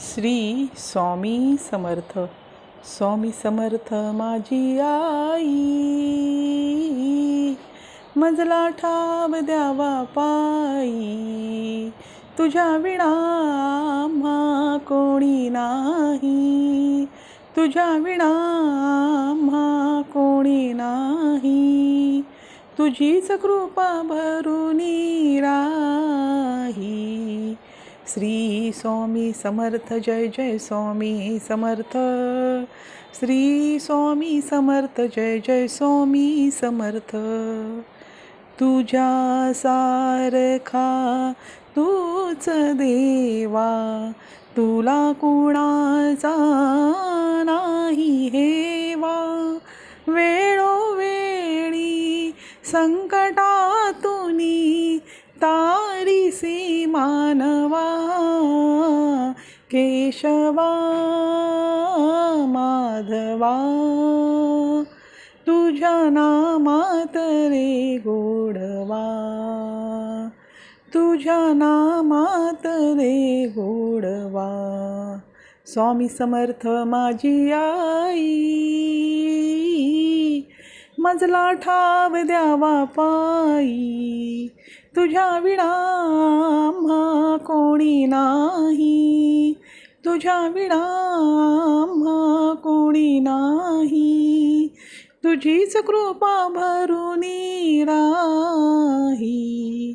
श्री स्वामी समर्थ. स्वामी समर्थ माझी आई. मजला ठाव द्यावा पायी. तुझ्या विणा आम्हा कोणी नाही. तुझ्या विणा आम्हा कोणी नाही. तुझीच कृपा भरुनी राही. श्री स्वामी समर्थ जय जय स्वामी समर्थ. श्री स्वामी समर्थ जय जय स्वामी समर्थ. तुझ्या सारखा तूच देवा तुला कुणाचा नाही हेवा. वेळोवेळी संग तारिसी मानवा केशवा माधवा। तुझ्या नामात रे गोडवा। तुझ्या नामात रे गोडवा। स्वामी समर्थ माझी आई मजला ठाव द्यावा पायी। तुझ्या विणा आम्हा कोणी नाही. तुझ्या विणा आम्हा कोणी नाही. तुझीच कृपा भरुनी राही.